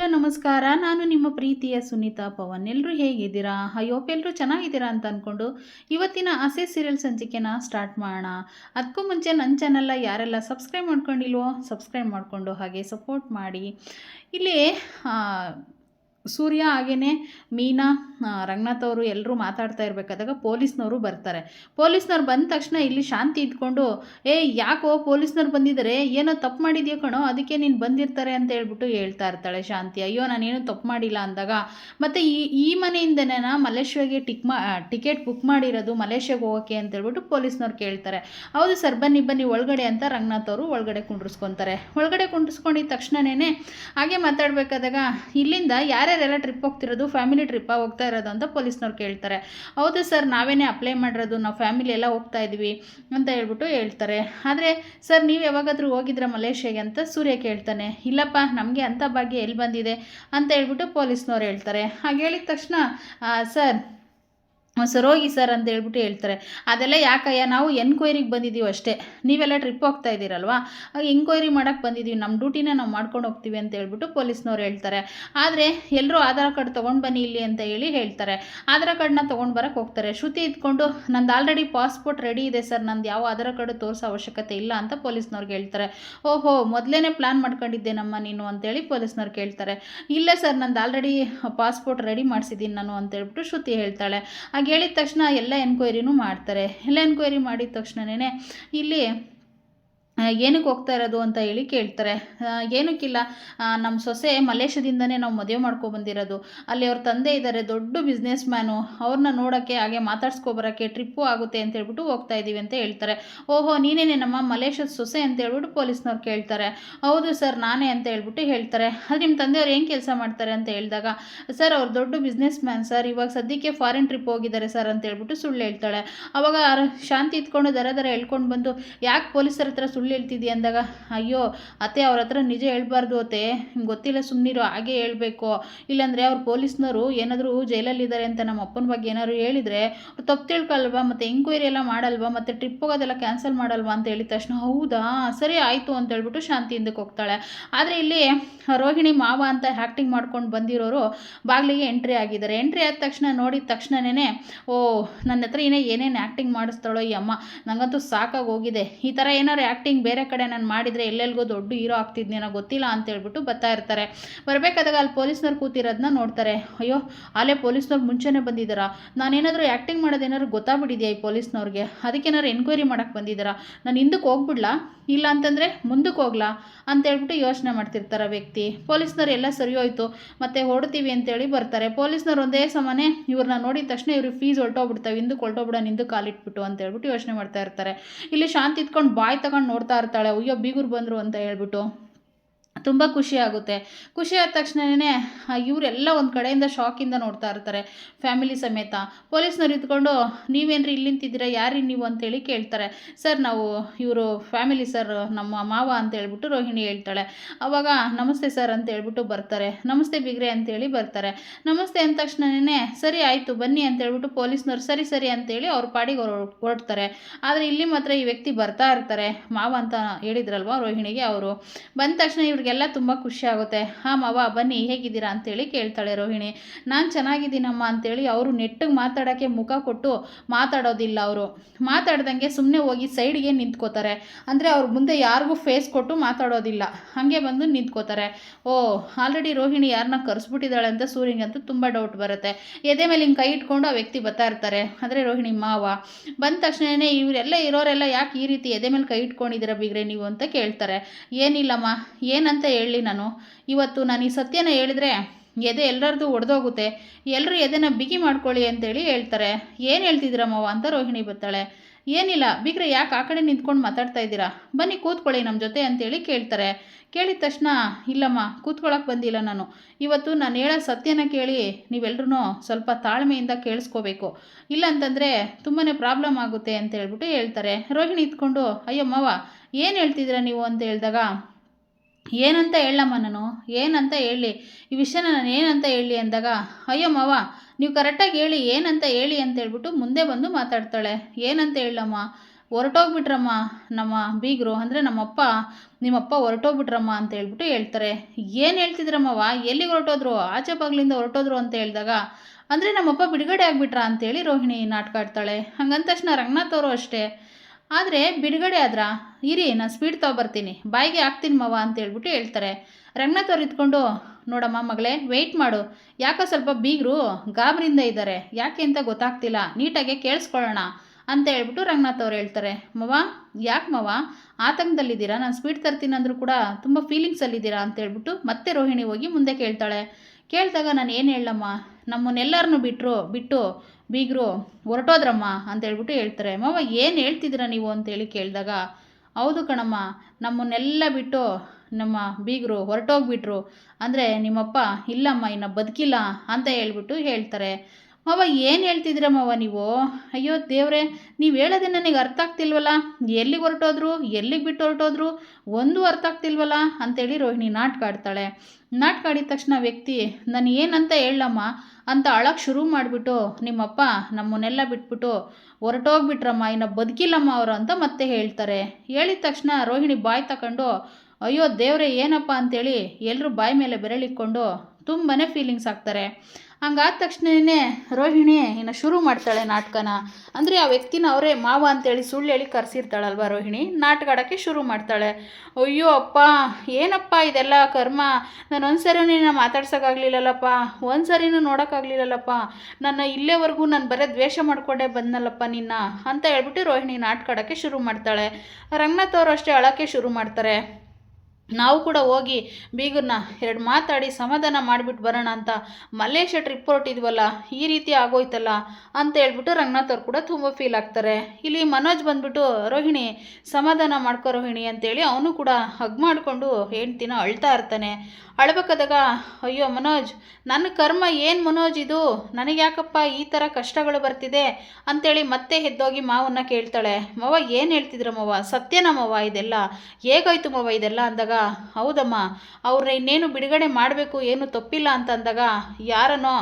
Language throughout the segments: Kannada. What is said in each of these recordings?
ಹಲೋ, ನಮಸ್ಕಾರ. ನಾನು ನಿಮ್ಮ ಪ್ರೀತಿಯ ಸುನೀತಾ ಪವನ್. ಎಲ್ಲರೂ ಹೇಗಿದ್ದೀರಾ? ಹೋಪ್ ಎಲ್ಲರೂ ಚೆನ್ನಾಗಿದ್ದೀರಾ ಅಂತ ಅಂದ್ಕೊಂಡು ಇವತ್ತಿನ ಆಸೆ ಸೀರಿಯಲ್ ಸಂಚಿಕೆನ ಸ್ಟಾರ್ಟ್ ಮಾಡೋಣ. ಅದಕ್ಕೂ ಮುಂಚೆ ನನ್ನ ಚಾನಲ್ನ ಯಾರೆಲ್ಲ ಸಬ್ಸ್ಕ್ರೈಬ್ ಮಾಡ್ಕೊಂಡಿಲ್ವೋ ಸಬ್ಸ್ಕ್ರೈಬ್ ಮಾಡಿಕೊಂಡು ಹಾಗೆ ಸಪೋರ್ಟ್ ಮಾಡಿ. ಇಲ್ಲಿ ಸೂರ್ಯ ಹಾಗೆಯೇ ಮೀನಾ ರಂಗನಾಥ್ ಅವರು ಎಲ್ಲರೂ ಮಾತಾಡ್ತಾ ಇರಬೇಕಾದಾಗ ಪೊಲೀಸ್ನವರು ಬರ್ತಾರೆ. ಪೊಲೀಸ್ನವ್ರು ಬಂದ ತಕ್ಷಣ ಇಲ್ಲಿ ಶಾಂತಿ ಇದ್ಕೊಂಡು, ಏ, ಯಾಕೋ ಪೊಲೀಸ್ನವ್ರು ಬಂದಿದ್ದಾರೆ ಏನೋ ತಪ್ಪು ಮಾಡಿದ್ಯೋ ಕಣೋ? ಅದಕ್ಕೆ ನೀನು ಬಂದಿರ್ತಾರೆ ಅಂತ ಹೇಳ್ಬಿಟ್ಟು ಹೇಳ್ತಾ ಇರ್ತಾಳೆ ಶಾಂತಿ. ಅಯ್ಯೋ, ನಾನೇನು ತಪ್ಪು ಮಾಡಿಲ್ಲ ಅಂದಾಗ, ಮತ್ತು ಈ ಈ ಮನೆಯಿಂದನೇ ಮಲೇಷ್ಯಾಗೆ ಟಿಕ್ ಮಾ ಟಿಕೆಟ್ ಬುಕ್ ಮಾಡಿರೋದು ಮಲೇಷ್ಯಾಗೆ ಹೋಗೋಕ್ಕೆ ಅಂತ ಹೇಳ್ಬಿಟ್ಟು ಪೊಲೀಸ್ನವ್ರು ಕೇಳ್ತಾರೆ. ಹೌದು ಸರ್, ಬನ್ನಿ ಬನ್ನಿ, ಒಳಗಡೆ ಅಂತ ರಂಗನಾಥ್ ಅವರು ಒಳಗಡೆ ಕುಂಡ್ರಿಸ್ಕೊತಾರೆ. ಒಳಗಡೆ ಕುಂಡ್ರಿಸ್ಕೊಂಡಿದ್ದ ತಕ್ಷಣನೇ ಹಾಗೆ ಮಾತಾಡಬೇಕಾದಾಗ, ಇಲ್ಲಿಂದ ಯಾರ್ಯಾರೆಲ್ಲ ಟ್ರಿಪ್ ಹೋಗ್ತಿರೋದು ಫ್ಯಾಮಿಲಿ ಟ್ರಿಪ್ಪಾ ಹೋಗ್ತಾ ಇರೋದು ಅಂತ ಪೊಲೀಸ್ನವ್ರು ಕೇಳ್ತಾರೆ. ಹೌದು ಸರ್ ನಾವೇನೇ ಅಪ್ಲೈ ಮಾಡಿರೋದು, ನಾವು ಫ್ಯಾಮಿಲಿ ಎಲ್ಲ ಹೋಗ್ತಾ ಇದ್ವಿ ಅಂತ ಹೇಳ್ಬಿಟ್ಟು ಹೇಳ್ತಾರೆ. ಆದರೆ ಸರ್ ನೀವು ಯಾವಾಗಾದರೂ ಹೋಗಿದ್ರೆ ಮಲೇಷ್ಯಾಗೆ ಅಂತ ಸೂರ್ಯ ಕೇಳ್ತಾನೆ. ಇಲ್ಲಪ್ಪ, ನಮಗೆ ಅಂಥ ಭಾಗ್ಯ ಎಲ್ಲಿ ಬಂದಿದೆ ಅಂತ ಹೇಳ್ಬಿಟ್ಟು ಪೊಲೀಸ್ನವ್ರು ಹೇಳ್ತಾರೆ. ಹಾಗೆ ಹೇಳಿದ ತಕ್ಷಣ ಸರ್ ಸರ್, ಹೋಗಿ ಸರ್ ಅಂತ ಹೇಳ್ಬಿಟ್ಟು ಹೇಳ್ತಾರೆ. ಅದೆಲ್ಲ ಯಾಕಯ್ಯ, ನಾವು ಎನ್ಕ್ವೈರಿಗೆ ಬಂದಿದ್ದೀವಿ ಅಷ್ಟೇ. ನೀವೆಲ್ಲ ಟ್ರಿಪ್ ಹೋಗ್ತಾ ಇದ್ದೀರಲ್ವಾ? ಎಂಕ್ವೈರಿ ಮಾಡೋಕ್ಕೆ ಬಂದಿದ್ದೀವಿ ನಮ್ಮ ಡ್ಯೂಟಿನ ನಾವು ಮಾಡ್ಕೊಂಡು ಹೋಗ್ತೀವಿ ಅಂತ ಹೇಳ್ಬಿಟ್ಟು ಪೊಲೀಸ್ನವ್ರು ಹೇಳ್ತಾರೆ. ಆದರೆ ಎಲ್ಲರೂ ಆಧಾರ್ ಕಾರ್ಡ್ ತೊಗೊಂಡು ಬನ್ನಿ ಇಲ್ಲಿ ಅಂತ ಹೇಳಿ ಹೇಳ್ತಾರೆ. ಆಧಾರ್ ಕಾರ್ಡ್ನ ತೊಗೊಂಡು ಬರೋಕ್ಕೆ ಹೋಗ್ತಾರೆ. ಶ್ರುತಿ ಇದ್ಕೊಂಡು, ನಂದು ಆಲ್ರೆಡಿ ಪಾಸ್ಪೋರ್ಟ್ ರೆಡಿ ಇದೆ ಸರ್. ನಂದು ಯಾವ ಆಧಾರ್ ಕಾರ್ಡ್ ತೋರಿಸೋ ಅವಶ್ಯಕತೆ ಇಲ್ಲ ಅಂತ ಪೊಲೀಸ್ನವ್ರಿಗೆ ಹೇಳ್ತಾರೆ. ಓಹೋ ಮೊದಲೇ ಪ್ಲ್ಯಾನ್ ಮಾಡ್ಕೊಂಡಿದ್ದೇನಮ್ಮ ನೀನು ಅಂತೇಳಿ ಪೊಲೀಸ್ನವ್ರು ಕೇಳ್ತಾರೆ. ಇಲ್ಲ ಸರ್, ನಂದು ಆಲ್ರೆಡಿ ಪಾಸ್ಪೋರ್ಟ್ ರೆಡಿ ಮಾಡಿಸಿದ್ದೀನಿ ನಾನು ಅಂತ ಹೇಳ್ಬಿಟ್ಟು ಶ್ರುತಿ ಹೇಳ್ತಾಳೆ. ಹಾಗೆ ಹೇಳಿದ ತಕ್ಷಣ ಎಲ್ಲ ಎನ್ಕ್ವೈರಿನೂ ಮಾಡ್ತಾರೆ. ಎಲ್ಲ ಎನ್ಕ್ವೈರಿ ಮಾಡಿದ ತಕ್ಷಣನೇ ಇಲ್ಲಿ ಏನಕ್ಕೆ ಹೋಗ್ತಾ ಇರೋದು ಅಂತ ಹೇಳಿ ಕೇಳ್ತಾರೆ. ಏನಕ್ಕಿಲ್ಲ ನಮ್ಮ ಸೊಸೆ ಮಲೇಷ್ಯಾದಿಂದನೇ ನಾವು ಮದುವೆ ಮಾಡ್ಕೊಬಂದಿರೋದು ಅಲ್ಲಿ ಅವ್ರ ತಂದೆ ಇದ್ದಾರೆ ದೊಡ್ಡ ಬಿಸ್ನೆಸ್ ಮ್ಯಾನು ಅವ್ರನ್ನ ನೋಡೋಕ್ಕೆ, ಹಾಗೆ ಮಾತಾಡ್ಸ್ಕೊಬರೋಕ್ಕೆ ಟ್ರಿಪ್ಪು ಆಗುತ್ತೆ ಅಂತ ಹೇಳ್ಬಿಟ್ಟು ಹೋಗ್ತಾ ಇದ್ದೀವಿ ಅಂತ ಹೇಳ್ತಾರೆ. ಓಹೋ, ನೀನೇನೆ ನಮ್ಮ ಮಲೇಷ್ಯಾದ ಸೊಸೆ ಅಂತ ಹೇಳ್ಬಿಟ್ಟು ಪೊಲೀಸ್ನವ್ರು ಕೇಳ್ತಾರೆ. ಹೌದು ಸರ್, ನಾನೇ ಅಂತ ಹೇಳ್ಬಿಟ್ಟು ಹೇಳ್ತಾರೆ. ಅದು ನಿಮ್ಮ ತಂದೆಯವ್ರು ಏನು ಕೆಲಸ ಮಾಡ್ತಾರೆ ಅಂತ ಹೇಳಿದಾಗ, ಸರ್, ಅವ್ರು ದೊಡ್ಡ ಬಿಸ್ನೆಸ್ ಮ್ಯಾನ್ ಸರ್, ಇವಾಗ ಸದ್ಯಕ್ಕೆ ಫಾರಿನ್ ಟ್ರಿಪ್ ಹೋಗಿದ್ದಾರೆ ಸರ್ ಅಂತ ಹೇಳ್ಬಿಟ್ಟು ಸುಳ್ಳು ಹೇಳ್ತಾಳೆ. ಅವಾಗ ಶಾಂತಿ ಇತ್ಕೊಂಡು ದರ ದರ ಹೇಳ್ಕೊಂಡು ಬಂದು, ಯಾಕೆ ಪೊಲೀಸರ ಹತ್ರ ಸುಳ್ಳು ಹೇಳ್ತಿದ್ಯಾ ಅಂದಾಗ, ಅಯ್ಯೋ, ಅತ್ತೆ ಅವ್ರ ಹತ್ರ ನಿಜ ಹೇಳ್ಬಾರ್ದು ಅತ್ತೆ. ನಿಮ್ಗೆ ಗೊತ್ತಿಲ್ಲ ಸುಮ್ಮನಿರೋ ಹಾಗೆ ಹೇಳಬೇಕು. ಇಲ್ಲಾಂದರೆ ಅವ್ರು ಪೊಲೀಸ್ನವರು ಏನಾದರೂ ಜೈಲಲ್ಲಿದ್ದಾರೆ ಅಂತ ನಮ್ಮ ಅಪ್ಪನ ಬಗ್ಗೆ ಏನಾದ್ರು ಹೇಳಿದರೆ ತಪ್ಪು ತಿಳ್ಕೊಲ್ವಾ ಮತ್ತು ಎಂಕ್ವೈರಿ ಎಲ್ಲ ಮಾಡಲ್ವಾ? ಮತ್ತು ಟ್ರಿಪ್ ಹೋಗೋದೆಲ್ಲ ಕ್ಯಾನ್ಸಲ್ ಮಾಡಲ್ವಾ? ಅಂತ ಹೇಳಿದ ತಕ್ಷಣ, ಹೌದಾ? ಸರಿ ಆಯಿತು. ಅಂತ ಹೇಳ್ಬಿಟ್ಟು ಶಾಂತಿ ಹಿಂದಕ್ಕೆ ಹೋಗ್ತಾಳೆ. ಆದರೆ ಇಲ್ಲಿ ರೋಹಿಣಿ ಮಾವ ಅಂತ ಆ್ಯಕ್ಟಿಂಗ್ ಮಾಡ್ಕೊಂಡು ಬಂದಿರೋರು ಬಾಗಿಲಿಗೆ ಎಂಟ್ರಿ ಆಗಿದ್ದಾರೆ. ಎಂಟ್ರಿ ಆದ ತಕ್ಷಣ ನೋಡಿದ ತಕ್ಷಣನೇ ಓ ನನ್ನ ಹತ್ರ ಏನೇ ಏನೇನು ಆ್ಯಕ್ಟಿಂಗ್ ಮಾಡಿಸ್ತಾಳೋ ಈ ಅಮ್ಮ. ನನಗಂತೂ ಸಾಕಾಗಿ ಹೋಗಿದೆ. ಈ ಥರ ಏನಾದ್ರು ಆ್ಯಕ್ಟಿಂಗ್ ಬೇರೆ ಕಡೆ ನಾನು ಮಾಡಿದರೆ ಎಲ್ಲೆಲ್ಗೋ ದೊಡ್ಡ ಹೀರೋ ಆಗ್ತಿದ್ನೇನೋ ಗೊತ್ತಿಲ್ಲ ಅಂತ ಹೇಳ್ಬಿಟ್ಟು ಬರ್ತಾ ಇರ್ತಾರೆ. ಬರಬೇಕಾದಾಗ ಅಲ್ಲಿ ಪೊಲೀಸ್ನವ್ರು ಕೂತಿರೋದನ್ನ ನೋಡ್ತಾರೆ. ಅಯ್ಯೋ, ಅಲ್ಲೇ ಪೊಲೀಸ್ನವ್ರು ಮುಂಚೆನೇ ಬಂದಿದ್ದಾರಾ? ನಾನೇನಾದರೂ ಆ್ಯಕ್ಟಿಂಗ್ ಮಾಡೋದೇನಾದ್ರು ಗೊತ್ತಾಗ್ಬಿಟ್ಟಿದೆಯಾ ಈ ಪೊಲೀಸ್ನವ್ರಿಗೆ? ಅದಕ್ಕೇನಾದ್ರು ಎನ್ಕ್ವೈರಿ ಮಾಡೋಕ್ಕೆ ಬಂದಿದ್ದಾರಾ? ನಾನು ಹಿಂದಕ್ಕೆ ಹೋಗ್ಬಿಡ್ಲಾ? ಇಲ್ಲ ಅಂತಂದರೆ ಮುಂದಕ್ಕೆ ಹೋಗ್ಲಾ? ಅಂತ ಹೇಳ್ಬಿಟ್ಟು ಯೋಚನೆ ಮಾಡ್ತಿರ್ತಾರೆ ವ್ಯಕ್ತಿ. ಪೊಲೀಸ್ನವ್ರು ಎಲ್ಲ ಸರಿ ಹೋಯ್ತು. ಮತ್ತೆ ಹೊಡ್ತೀವಿ ಅಂತೇಳಿ ಬರ್ತಾರೆ. ಪೊಲೀಸ್ನವ್ರು ಒಂದೇ ಸಮಾನೆ ಇವ್ರನ್ನ ನೋಡಿದ ತಕ್ಷಣ ಇವ್ರಿಗೆ ಫೀಸ್ ಹೊರಟೋಗ್ಬಿಡ್ತಾವೆ. ಹಿಂದಕ್ಕೆ ಹೊರಟೋಗ್ಬಿಡ ನಿಂದು ಕಾಲಿಟ್ಬಿಟ್ಟು ಅಂತ ಹೇಳ್ಬಿಟ್ಟು ಯೋಚನೆ ಮಾಡ್ತಾ ಇರ್ತಾರೆ. ಇಲ್ಲಿ ಶಾಂತಿ ಇತ್ಕೊಂಡು ಬಾಯ್ ತಗೊಂಡು ನೋಡ್ತಾ ಇರ್ತಾಳೆ ಅಯ್ಯೋ ಬೀಗರು ಬಂದರು ಅಂತ ಹೇಳ್ಬಿಟ್ಟು. ತುಂಬ ಖುಷಿ ಆಗುತ್ತೆ. ಖುಷಿ ಆದ ತಕ್ಷಣವೇ ಇವರೆಲ್ಲ ಒಂದು ಕಡೆಯಿಂದ ಶಾಕಿಂದ ನೋಡ್ತಾ ಇರ್ತಾರೆ ಫ್ಯಾಮಿಲಿ ಸಮೇತ. ಪೊಲೀಸ್ನವ್ರು ಇದ್ಕೊಂಡು, ನೀವೇನ್ರಿ ಇಲ್ಲಿ ನಿಂತಿದ್ದೀರಾ ಯಾರಿ ನೀವು? ಅಂತೇಳಿ ಕೇಳ್ತಾರೆ. ಸರ್, ನಾವು ಇವರು ಫ್ಯಾಮಿಲಿ ಸರ್, ನಮ್ಮ ಮಾವ ಅಂತ ಹೇಳ್ಬಿಟ್ಟು ರೋಹಿಣಿ ಹೇಳ್ತಾಳೆ. ಅವಾಗ ನಮಸ್ತೆ ಸರ್ ಅಂತ ಹೇಳ್ಬಿಟ್ಟು ಬರ್ತಾರೆ. ನಮಸ್ತೆ ಬಿಗ್ರೆ ಅಂತೇಳಿ ಬರ್ತಾರೆ. ನಮಸ್ತೆ ಅಂದ ತಕ್ಷಣವೇ ಸರಿ ಆಯಿತು, ಬನ್ನಿ ಅಂತ ಹೇಳ್ಬಿಟ್ಟು ಪೊಲೀಸ್ನವ್ರು, ಸರಿ ಸರಿ ಅಂತೇಳಿ ಅವ್ರ ಪಾಡಿಗೆ ಹೊರಡ್ತಾರೆ. ಆದರೆ ಇಲ್ಲಿ ಮಾತ್ರ ಈ ವ್ಯಕ್ತಿ ಬರ್ತಾ ಇರ್ತಾರೆ. ಮಾವ ಅಂತ ಹೇಳಿದ್ರಲ್ವ ರೋಹಿಣಿಗೆ ಅವರು. ಬಂದ ತಕ್ಷಣ ಇವ್ರಿಗೆಲ್ಲ ತುಂಬ ಖುಷಿ ಆಗುತ್ತೆ. ಹಾಂ ಮಾವ, ಬನ್ನಿ, ಹೇಗಿದ್ದೀರಾ ಅಂತೇಳಿ ಕೇಳ್ತಾಳೆ ರೋಹಿಣಿ. ನಾನು ಚೆನ್ನಾಗಿದ್ದೀನಮ್ಮ ಅಂತೇಳಿ ಅವರು ನೆಟ್ಟಿಗೆ ಮಾತಾಡೋಕ್ಕೆ ಮುಖ ಕೊಟ್ಟು ಮಾತಾಡೋದಿಲ್ಲ ಅವರು. ಮಾತಾಡ್ದಂಗೆ ಸುಮ್ಮನೆ ಹೋಗಿ ಸೈಡ್ಗೆ ನಿಂತ್ಕೋತಾರೆ. ಅಂದರೆ ಅವ್ರ ಮುಂದೆ ಯಾರಿಗೂ ಫೇಸ್ ಕೊಟ್ಟು ಮಾತಾಡೋದಿಲ್ಲ. ಹಾಗೆ ಬಂದು ನಿಂತ್ಕೋತಾರೆ. ಓ ಆಲ್ರೆಡಿ ರೋಹಿಣಿ ಯಾರನ್ನ ಕರೆಸ್ಬಿಟ್ಟಿದ್ದಾಳೆ ಅಂತ ಸೂರ್ಯಂಗಂತೂ ತುಂಬ ಡೌಟ್ ಬರುತ್ತೆ. ಎದೆ ಮೇಲೆ ಹಿಂಗೆ ಕೈ ಇಟ್ಕೊಂಡು ಆ ವ್ಯಕ್ತಿ ಬರ್ತಾ ಇರ್ತಾರೆ. ಅಂದರೆ ರೋಹಿಣಿ ಮಾವ. ಬಂದ ತಕ್ಷಣವೇ ಇವರೆಲ್ಲ ಇರೋರೆಲ್ಲ ಯಾಕೆ ಈ ರೀತಿ ಎದೆ ಮೇಲೆ ಕೈ ಇಟ್ಕೊಂಡಿದ್ದೀರಾ ಬಿಗ್ರೆ ನೀವು ಅಂತ ಕೇಳ್ತಾರೆ. ಏನಿಲ್ಲಮ್ಮ, ಏನಂತ ಹೇಳಲಿ ನಾನು. ಇವತ್ತು ನಾನು ಈ ಸತ್ಯನ ಹೇಳಿದ್ರೆ ಎದೆ ಎಲ್ಲರದು ಒಡೆದೋಗುತ್ತೆ. ಎಲ್ಲರೂ ಎದೆನ ಬಿಗಿ ಮಾಡ್ಕೊಳ್ಳಿ ಅಂತೇಳಿ ಹೇಳ್ತಾರೆ. ಏನು ಹೇಳ್ತಿದ್ದೀರಮ್ಮವ ಅಂತ ರೋಹಿಣಿ ಬರ್ತಾಳೆ. ಏನಿಲ್ಲ, ಬಿಗ್ರೆ ಯಾಕೆ ಆ ಕಡೆ ನಿಂತ್ಕೊಂಡು ಮಾತಾಡ್ತಾ ಇದ್ದೀರಾ? ಬನ್ನಿ ಕೂತ್ಕೊಳ್ಳಿ ನಮ್ಮ ಜೊತೆ ಅಂತೇಳಿ ಕೇಳ್ತಾರೆ. ಕೇಳಿದ ತಕ್ಷಣ, ಇಲ್ಲಮ್ಮ ಕೂತ್ಕೊಳ್ಳೋಕೆ ಬಂದಿಲ್ಲ ನಾನು. ಇವತ್ತು ನಾನು ಹೇಳೋ ಸತ್ಯನ ಕೇಳಿ ನೀವೆಲ್ಲರೂ ಸ್ವಲ್ಪ ತಾಳ್ಮೆಯಿಂದ ಕೇಳಿಸ್ಕೋಬೇಕು. ಇಲ್ಲ ಅಂತಂದರೆ ತುಂಬಾ ಪ್ರಾಬ್ಲಮ್ ಆಗುತ್ತೆ ಅಂತ ಹೇಳ್ಬಿಟ್ಟು ಹೇಳ್ತಾರೆ. ರೋಹಿಣಿ ಇತ್ಕೊಂಡು ಅಯ್ಯೋ ಮಾವ, ಏನು ಹೇಳ್ತಿದ್ದೀರಾ ನೀವು? ಅಂತ ಹೇಳಿದಾಗ ಏನಂತ ಹೇಳಮ್ಮ ನಾನು? ಏನಂತ ಹೇಳಿ? ಈ ವಿಷಯನ ನಾನು ಏನಂತ ಹೇಳಿ ಅಂದಾಗ, ಅಯ್ಯೋ ಮಾವ, ನೀವು ಕರೆಕ್ಟಾಗಿ ಹೇಳಿ, ಏನಂತ ಹೇಳಿ ಅಂತ ಹೇಳ್ಬಿಟ್ಟು ಮುಂದೆ ಬಂದು ಮಾತಾಡ್ತಾಳೆ. ಏನಂತ ಹೇಳಮ್ಮ? ಹೊರಟೋಗ್ಬಿಟ್ರಮ್ಮ ನಮ್ಮ ಬೀಗರು, ಅಂದರೆ ನಮ್ಮಪ್ಪ, ನಿಮ್ಮಪ್ಪ ಹೊರಟೋಗ್ಬಿಟ್ರಮ್ಮ ಅಂತ ಹೇಳ್ಬಿಟ್ಟು ಹೇಳ್ತಾರೆ. ಏನು ಹೇಳ್ತಿದ್ರಮ್ಮವ ಎಲ್ಲಿಗೆ ಹೊರಟೋದ್ರು? ಆಚೆ ಬಾಗಿಲಿಂದ ಹೊರಟೋದ್ರು ಅಂತ ಹೇಳಿದಾಗ, ಅಂದರೆ ನಮ್ಮಪ್ಪ ಬಿಡುಗಡೆ ಆಗಿಬಿಟ್ರಾ ಅಂತೇಳಿ ರೋಹಿಣಿ ನಾಟಕ ಆಡ್ತಾಳೆ. ಹಂಗಂದ ತಕ್ಷಣ ರಂಗನಾಥ್ ಅವರು ಅಷ್ಟೇ. ಆದರೆ ಬಿಡುಗಡೆ ಆದ್ರ? ಇರಿ ನಾನು ಸ್ಪೀಡ್ ತೊಗೊಬರ್ತೀನಿ ಬಾಯಿಗೆ ಹಾಕ್ತೀನಿ ಮವ ಅಂತ ಹೇಳ್ಬಿಟ್ಟು ಹೇಳ್ತಾರೆ. ರಂಗನಾಥ್ ಅವ್ರು ಇದ್ಕೊಂಡು, ನೋಡಮ್ಮ ಮಗಳೇ ವೆಯ್ಟ್ ಮಾಡು. ಯಾಕೋ ಸ್ವಲ್ಪ ಬೀಗರು ಗಾಬರಿಂದ ಇದ್ದಾರೆ ಯಾಕೆ ಅಂತ ಗೊತ್ತಾಗ್ತಿಲ್ಲ. ನೀಟಾಗೆ ಕೇಳಿಸ್ಕೊಳ್ಳೋಣ ಅಂತ ಹೇಳ್ಬಿಟ್ಟು ರಂಗನಾಥ್ ಅವ್ರು ಹೇಳ್ತಾರೆ. ಮವ, ಯಾಕೆ ಮವ? ಆತಂಕದಲ್ಲಿದ್ದೀರಾ? ನಾನು ಸ್ಪೀಡ್ ತರ್ತೀನಿ ಅಂದರೂ ಕೂಡ ತುಂಬ ಫೀಲಿಂಗ್ಸಲ್ಲಿದ್ದೀರಾ ಅಂತ ಹೇಳ್ಬಿಟ್ಟು ಮತ್ತೆ ರೋಹಿಣಿ ಹೋಗಿ ಮುಂದೆ ಕೇಳ್ತಾಳೆ. ಕೇಳಿದಾಗ ನಾನು ಏನು ಹೇಳಮ್ಮ ನಮ್ಮನ್ನೆಲ್ಲರನ್ನೂ ಬಿಟ್ಟರು ಬಿಟ್ಟು ಬೀಗರು ಹೊರಟೋದ್ರಮ್ಮ ಅಂತ ಹೇಳ್ಬಿಟ್ಟು ಹೇಳ್ತಾರೆ. ಮಾವ, ಏನು ಹೇಳ್ತಿದ್ದೀರಾ ನೀವು ಅಂತೇಳಿ ಕೇಳಿದಾಗ, ಹೌದು ಕಣಮ್ಮ, ನಮ್ಮನ್ನೆಲ್ಲ ಬಿಟ್ಟು ನಮ್ಮ ಬೀಗರು ಹೊರಟೋಗ್ಬಿಟ್ರು. ಅಂದರೆ ನಿಮ್ಮಪ್ಪ, ಇಲ್ಲಮ್ಮ, ಇನ್ನು ಬದುಕಿಲ್ಲ ಅಂತ ಹೇಳ್ಬಿಟ್ಟು ಹೇಳ್ತಾರೆ. ಮಾವ ಏನು ಹೇಳ್ತಿದ್ದೀರ ಮಾವ ನೀವು? ಅಯ್ಯೋ ದೇವ್ರೆ, ನೀವು ಹೇಳೋದೇ ನನಗೆ ಅರ್ಥ ಆಗ್ತಿಲ್ವಲ್ಲ? ಎಲ್ಲಿಗೆ ಹೊರಟೋದ್ರು, ಎಲ್ಲಿಗೆ ಬಿಟ್ಟು ಹೊರಟೋದ್ರು, ಒಂದು ಅರ್ಥ ಆಗ್ತಿಲ್ವಲ್ಲ? ಅಂತೇಳಿ ರೋಹಿಣಿ ನಾಟಕ ಆಡ್ತಾಳೆ. ನಾಟಕ ತಕ್ಷಣ ವ್ಯಕ್ತಿ, ನಾನು ಏನಂತ ಹೇಳಮ್ಮ? ಅಂತ ಅಳಕ್ಕೆ ಶುರು ಮಾಡಿಬಿಟ್ಟು, ನಿಮ್ಮಪ್ಪ, ನಮ್ಮನ್ನೆಲ್ಲ ಬಿಟ್ಬಿಟ್ಟು ಹೊರಟೋಗ್ಬಿಟ್ರಮ್ಮ, ಇನ್ನು ಬದುಕಿಲ್ಲಮ್ಮ ಅವರು ಅಂತ ಮತ್ತೆ ಹೇಳ್ತಾರೆ. ಹೇಳಿದ ತಕ್ಷಣ ರೋಹಿಣಿ ಬಾಯಿ ತಗೊಂಡು ಅಯ್ಯೋ ದೇವ್ರೆ, ಏನಪ್ಪ? ಅಂತೇಳಿ ಎಲ್ಲರೂ ಬಾಯಿ ಮೇಲೆ ಬೆರಳಿಕ್ಕೊಂಡು ತುಂಬಾ ಫೀಲಿಂಗ್ಸ್ ಆಗ್ತಾರೆ. ಹಂಗಾದ ತಕ್ಷಣವೇ ರೋಹಿಣಿ ಇನ್ನು ಶುರು ಮಾಡ್ತಾಳೆ ನಾಟಕನ. ಅಂದರೆ ಆ ವ್ಯಕ್ತಿನ ಅವರೇ ಮಾವ ಅಂತೇಳಿ ಸುಳ್ಳು ಹೇಳಿ ಕರೆಸಿರ್ತಾಳಲ್ವ ರೋಹಿಣಿ? ನಾಟಕ ಆಡೋಕ್ಕೆ ಶುರು ಮಾಡ್ತಾಳೆ. ಅಯ್ಯೋ ಅಪ್ಪ, ಏನಪ್ಪ ಇದೆಲ್ಲ ಕರ್ಮ? ನಾನು ಒಂದು ಸರಿನೂ ಮಾತಾಡ್ಸೋಕ್ಕಾಗಲಿಲ್ಲಲ್ಲಪ್ಪ. ಒಂದು ಸರಿನೂ ನೋಡೋಕ್ಕಾಗಲಿಲ್ಲಲ್ಲಪ್ಪ. ನನ್ನ ಇಲ್ಲೇವರೆಗೂ ನಾನು ಬರೀ ದ್ವೇಷ ಮಾಡಿಕೊಂಡೇ ಬಂದನಲ್ಲಪ್ಪ ನಿನ್ನ ಅಂತ ಹೇಳ್ಬಿಟ್ಟು ರೋಹಿಣಿ ನಾಟಕ ಆಡೋಕ್ಕೆ ಶುರು ಮಾಡ್ತಾಳೆ. ರಂಗನಾಥ್ ಅವರು ಅಷ್ಟೇ ಅಳೋಕ್ಕೆ ಶುರು ಮಾಡ್ತಾರೆ. ನಾವು ಕೂಡ ಹೋಗಿ ಬೀಗರನ್ನ ಎರಡು ಮಾತಾಡಿ ಸಮಾಧಾನ ಮಾಡಿಬಿಟ್ಟು ಬರೋಣ ಅಂತ ಮಲ್ಲೇಶ ಟ್ರಿಪ್ ಹೊರಟಿದ್ವಲ್ಲ, ಈ ರೀತಿ ಆಗೋಯ್ತಲ್ಲ ಅಂತ ಹೇಳ್ಬಿಟ್ಟು ರಂಗನಾಥ್ ಅವ್ರು ಕೂಡ ತುಂಬ ಫೀಲ್ ಆಗ್ತಾರೆ. ಇಲ್ಲಿ ಮನೋಜ್ ಬಂದ್ಬಿಟ್ಟು, ರೋಹಿಣಿ, ಸಮಾಧಾನ ಮಾಡ್ಕೋ ರೋಹಿಣಿ ಅಂತೇಳಿ ಅವನು ಕೂಡ ಹಗ್ ಮಾಡಿಕೊಂಡು ಹೆಂಡ್ತಿನ ಅಳ್ತಾ ಇರ್ತಾನೆ. ಅಳ್ಬೇಕಾದಾಗ, ಅಯ್ಯೋ ಮನೋಜ್, ನನ್ನ ಕರ್ಮ ಏನು ಮನೋಜ್ ಇದು? ನನಗೆ ಯಾಕಪ್ಪ ಈ ಥರ ಕಷ್ಟಗಳು ಬರ್ತಿದೆ? ಅಂತೇಳಿ ಮತ್ತೆ ಎದ್ದೋಗಿ ಮಾವನ್ನ ಕೇಳ್ತಾಳೆ. ಮವ, ಏನು ಹೇಳ್ತಿದ್ರ ಮವ? ಸತ್ಯನ ಮವ ಇದೆಲ್ಲ? ಹೇಗಾಯ್ತು ಮವ ಇದೆಲ್ಲ? ಅಂದಾಗ ಹೌದಮ್ಮ ಅವ್ರನ್ನ ಇನ್ನೇನು ಬಿಡುಗಡೆ ಮಾಡಬೇಕು ಏನು ತಪ್ಪಿಲ್ಲ ಅಂತ ಅಂದಾಗ ಯಾರನೋ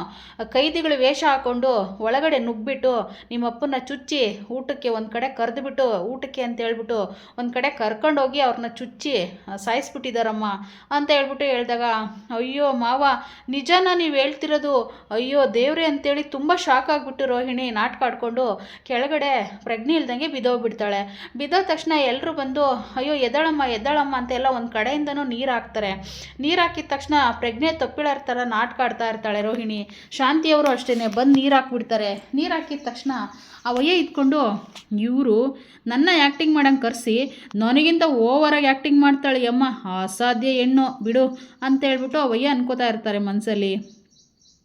ಕೈದಿಗಳು ವೇಷ ಹಾಕ್ಕೊಂಡು ಒಳಗಡೆ ನುಗ್ಬಿಟ್ಟು ನಿಮ್ಮಪ್ಪನ ಚುಚ್ಚಿ ಊಟಕ್ಕೆ ಒಂದು ಕಡೆ ಕರೆದುಬಿಟ್ಟು, ಊಟಕ್ಕೆ ಅಂತ ಹೇಳ್ಬಿಟ್ಟು ಒಂದು ಕಡೆ ಕರ್ಕೊಂಡೋಗಿ ಅವ್ರನ್ನ ಚುಚ್ಚಿ ಸಾಯಿಸ್ಬಿಟ್ಟಿದಾರಮ್ಮ ಅಂತ ಹೇಳ್ಬಿಟ್ಟು ಹೇಳಿದಾಗ, ಅಯ್ಯೋ ಮಾವ, ನಿಜಾನ ನೀವು ಹೇಳ್ತಿರೋದು? ಅಯ್ಯೋ ದೇವ್ರೆ ಅಂತೇಳಿ ತುಂಬ ಶಾಕ್ ಆಗಿಬಿಟ್ಟು ರೋಹಿಣಿ ನಾಟಕ ಆಡ್ಕೊಂಡು ಕೆಳಗಡೆ ಪ್ರಜ್ಞೆ ಇಲ್ದಂಗೆ ಬಿದ್ದೋಗ್ಬಿಡ್ತಾಳೆ. ಬಿದ್ದೋದ ತಕ್ಷಣ ಎಲ್ಲರೂ ಬಂದು, ಅಯ್ಯೋ ಎದ್ದಾಳಮ್ಮ ಎದ್ದಾಳಮ್ಮ ಅಂತೆಲ್ಲ ಒಂದು ಕಡೆಯಿಂದನೂ ನೀರು ಹಾಕ್ತಾರೆ. ನೀರು ಹಾಕಿದ ತಕ್ಷಣ ಪ್ರಜ್ಞೆ ತಪ್ಪಿಳಾರ ಥರ ನಾಟಕ ಆಡ್ತಾ ಇರ್ತಾಳೆ ರೋಹಿಣಿ. ಶಾಂತಿಯವರು ಅಷ್ಟೇ ಬಂದು ನೀರು ಹಾಕ್ಬಿಡ್ತಾರೆ. ನೀರು ಹಾಕಿದ ತಕ್ಷಣ ಆ ವಯ್ಯ ಇದ್ಕೊಂಡು, ಇವರು ನನ್ನ ಆ್ಯಕ್ಟಿಂಗ್ ಮಾಡೋಂಗೆ ಕರೆಸಿ, ನನಗಿಂತ ಓವರಾಗಿ ಆ್ಯಕ್ಟಿಂಗ್ ಮಾಡ್ತಾಳೆ ಅಮ್ಮ ಅಸಾಧ್ಯ ಹೆಣ್ಣು, ಬಿಡು ಅಂತ ಹೇಳ್ಬಿಟ್ಟು ಆ ವಯ್ಯ ಅನ್ಕೋತಾ ಇರ್ತಾರೆ ಮನಸ್ಸಲ್ಲಿ